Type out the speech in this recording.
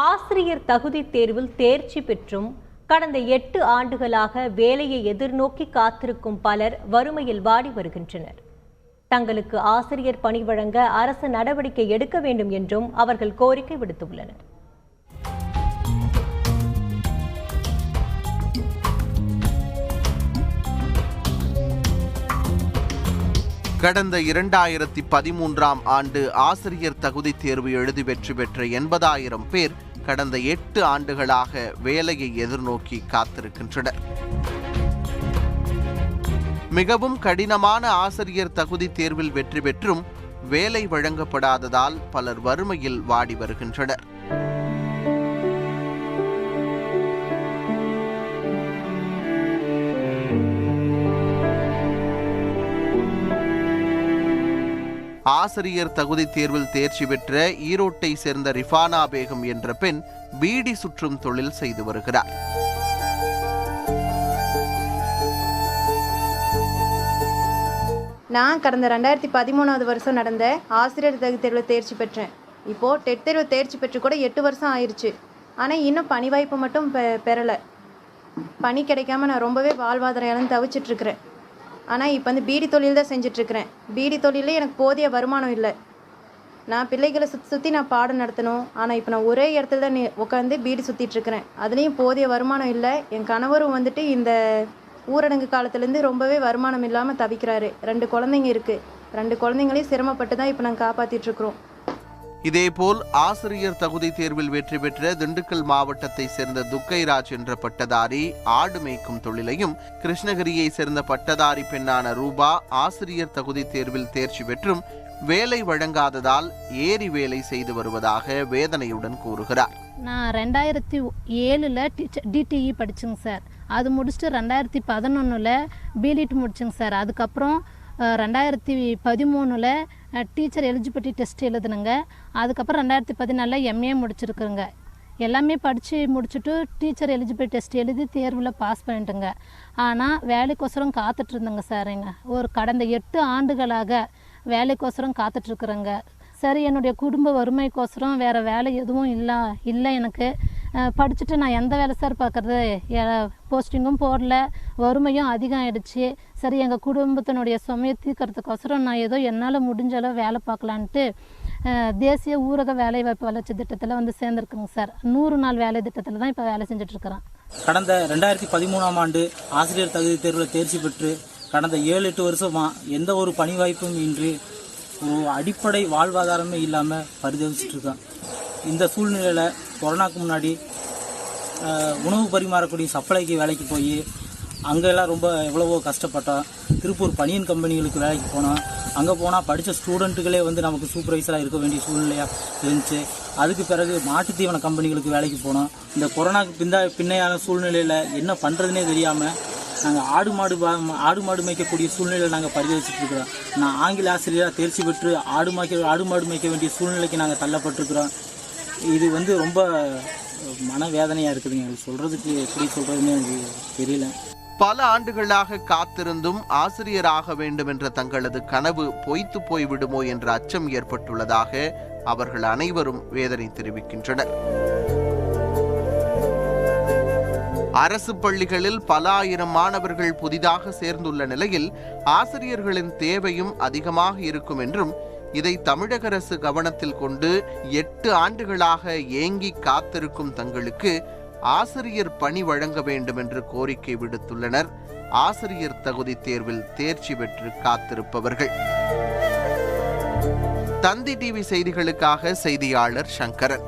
ஆசிரியர் தகுதி தேர்வில் தேர்ச்சி பெற்றும் கடந்த எட்டு ஆண்டுகளாக வேலையை எதிர்நோக்கி காத்திருக்கும் பலர் வறுமையில் வாடி வருகின்றனர். தங்களுக்கு ஆசிரியர் பணி வழங்க அரசு நடவடிக்கை எடுக்க வேண்டும் என்றும் அவர்கள் கோரிக்கை விடுத்துள்ளனர். கடந்த இரண்டாயிரத்தி பதிமூன்றாம் ஆண்டு ஆசிரியர் தகுதி தேர்வு எழுதி வெற்றி பெற்ற எண்பதாயிரம் பேர் கடந்த எட்டு ஆண்டுகளாக வேலையை எதிர்நோக்கி காத்திருக்கின்றனர். மிகவும் கடினமான ஆசிரியர் தகுதி தேர்வில் வெற்றி பெற்றும் வேலை வழங்கப்படாததால் பலர் வறுமையில் வாடி வருகின்றனர். ஆசிரியர் தகுதி தேர்வில் தேர்ச்சி பெற்ற ஈரோட்டை சேர்ந்த ரிஃபானா பேகம் என்ற பெண் பீடி சுற்றும் தொழில் செய்து வருகிறார். நான் கடந்த ரெண்டாயிரத்தி பதிமூணாவது வருஷம் நடந்த ஆசிரியர் தகுதி தேர்வில் தேர்ச்சி பெற்றேன். இப்போது டெட் தேர்வு தேர்ச்சி பெற்று கூட எட்டு வருஷம் ஆயிடுச்சு ஆனால் இன்னும் பணி வாய்ப்பு மட்டும் பெ பெறலை. பணி கிடைக்காம நான் ரொம்பவே வாழ்வாதாரம் இழந்து தவிச்சிட்ருக்கிறேன் ஆனால் இப்போ வந்து பீடி தொழில் தான் செஞ்சிட்ருக்கிறேன். பீடி தொழிலே எனக்கு போதிய வருமானம் இல்லை. நான் பிள்ளைகளை சுற்றி சுற்றி நான் பாடம் நடத்தணும். ஆனால் இப்போ நான் ஒரே இடத்துல தான் உட்காந்து பீடி சுற்றிட்டுருக்கிறேன் அதுலேயும் போதிய வருமானம் இல்லை. என் கணவரும் வந்துட்டு இந்த ஊரடங்கு காலத்துலேருந்து ரொம்பவே வருமானம் இல்லாமல் தவிக்கிறாரு. ரெண்டு குழந்தைங்க இருக்குது ரெண்டு குழந்தைங்களையும் சிரமப்பட்டு தான் இப்போ நாங்கள் காப்பாற்றிட்டுருக்குறோம் இதேபோல் ஆசிரியர் தகுதி தேர்வில் வெற்றி பெற்ற திண்டுக்கல் மாவட்டத்தை சேர்ந்த துக்கைராஜ் என்ற பட்டதாரி ஆடு மேய்க்கும் தொழிலையும் கிருஷ்ணகிரியை சேர்ந்த பட்டதாரி பெண்ணான ரூபா ஆசிரியர் தகுதி தேர்வில் தேர்ச்சி பெற்றும் வேலை வழங்காததால் ஏரி வேலை செய்து வருவதாக வேதனையுடன் கூறுகிறார். நான் ரெண்டாயிரத்தி ஏழில் டீச்சர் டிடிஇ படித்தேங்க சார். அது முடிச்சுட்டு ரெண்டாயிரத்தி பதினொன்றில் பிலிட் முடிச்சேங்க சார். அதுக்கப்புறம் ரெண்டாயிரத்தி பதிமூணில் டீச்சர் எலிஜிபிலிட்டி டெஸ்ட் எழுதுனங்க. அதுக்கப்புறம் ரெண்டாயிரத்தி பதினாலில் எம்ஏ முடிச்சிருக்குறேங்க எல்லாமே படித்து முடிச்சுட்டு டீச்சர் எலிஜிபிலிட்டி டெஸ்ட் எழுதி தேர்வில் பாஸ் பண்ணிட்டேங்க. ஆனால் வேலைக்கோசரம் காத்துட்டு இருந்தேங்க சாருங்க. ஒரு கடந்த எட்டு ஆண்டுகளாக வேலைக்கோசரம் காத்துட்ருக்குறேங்க. சரி என்னுடைய குடும்ப வறுமைக்கோசரம் வேறு வேலை எதுவும் இல்லை இல்லை எனக்கு. படிச்சுட்டு நான் எந்த வேலை சார் பார்க்குறது? போஸ்டிங்கும் போடல. வறுமையும் அதிகம் ஆகிடுச்சு சரி எங்கள் குடும்பத்தினுடைய சுமையை தீர்க்கறதுக்கோசரம் நான் ஏதோ என்னால் முடிஞ்ச அளவு வேலை பார்க்கலான்ட்டு தேசிய ஊரக வேலைவாய்ப்பு வளர்ச்சி திட்டத்தில் வந்து சேர்ந்துருக்குங்க சார். நூறு நாள் வேலை திட்டத்தில் தான் இப்போ வேலை செஞ்சுட்ருக்குறேன் கடந்த ரெண்டாயிரத்தி பதிமூணாம் ஆண்டு ஆசிரியர் தகுதி தேர்வில் தேர்ச்சி பெற்று கடந்த ஏழு எட்டு வருஷமா எந்த ஒரு பணி வாய்ப்பும் இன்றி ஒரு அடிப்படை வாழ்வாதாரமே இல்லாமல் பரிதவிச்சிட்ருக்கேன் இந்த சூழ்நிலையில் கொரோனாக்கு முன்னாடி உணவு பரிமாறக்கூடிய சப்ளைக்கு வேலைக்கு போய் அங்கெல்லாம் ரொம்ப எவ்வளவோ கஷ்டப்பட்டோம் திருப்பூர் பனியன் கம்பெனிகளுக்கு வேலைக்கு போனோம் அங்கே போனால் படித்த ஸ்டூடெண்ட்டுகளே வந்து நமக்கு சூப்பர்வைசராக இருக்க வேண்டிய சூழ்நிலையாக இருந்துச்சு. அதுக்கு பிறகு மாட்டுத்தீவன கம்பெனிகளுக்கு வேலைக்கு போனோம் இந்த கொரோனாக்கு பிந்தா பின்னையான சூழ்நிலையில் என்ன பண்ணுறதுனே தெரியாமல் நாங்கள் ஆடு மாடு ஆடு மாடு மேய்க்கக்கூடிய சூழ்நிலையில் நாங்கள் பரிதவிச்சிட்ருக்கிறோம் நான் ஆங்கில ஆசிரியராக தேர்ச்சி பெற்று ஆடு மாய்க்க ஆடு மாடு மேய்க்க வேண்டிய சூழ்நிலைக்கு நாங்கள் தள்ளப்பட்டிருக்கிறோம். இது வந்து ரொம்ப மனவேதனையாக இருக்குதுங்க. சொல்றதுக்கு சொல்கிறதுக்கு எப்படி சொல்கிறதுன்னு எனக்கு தெரியல. பல ஆண்டுகளாக காத்திருந்தும் ஆசிரியராக வேண்டும் என்ற தங்களது கனவு பொய்த்து போய்விடுமோ என்ற அச்சம் ஏற்பட்டுள்ளதாக அவர்கள் அனைவரும் வேதனை தெரிவிக்கின்றனர். அரசு பள்ளிகளில் பல ஆயிரம் மாணவர்கள் புதிதாக சேர்ந்துள்ள நிலையில் ஆசிரியர்களின் தேவையும் அதிகமாக இருக்கும் என்றும் இதை தமிழக அரசு கவனத்தில் கொண்டு எட்டு ஆண்டுகளாக ஏங்கி காத்திருக்கும் தங்களுக்கு ஆசிரியர் பணி வழங்க வேண்டும் என்று கோரிக்கை விடுத்துள்ளனர். ஆசிரியர் தகுதி தேர்வில் தேர்ச்சி பெற்று காத்திருப்பவர்கள். தந்தி டிவி செய்திகளுக்காக செய்தியாளர் சங்கரன்.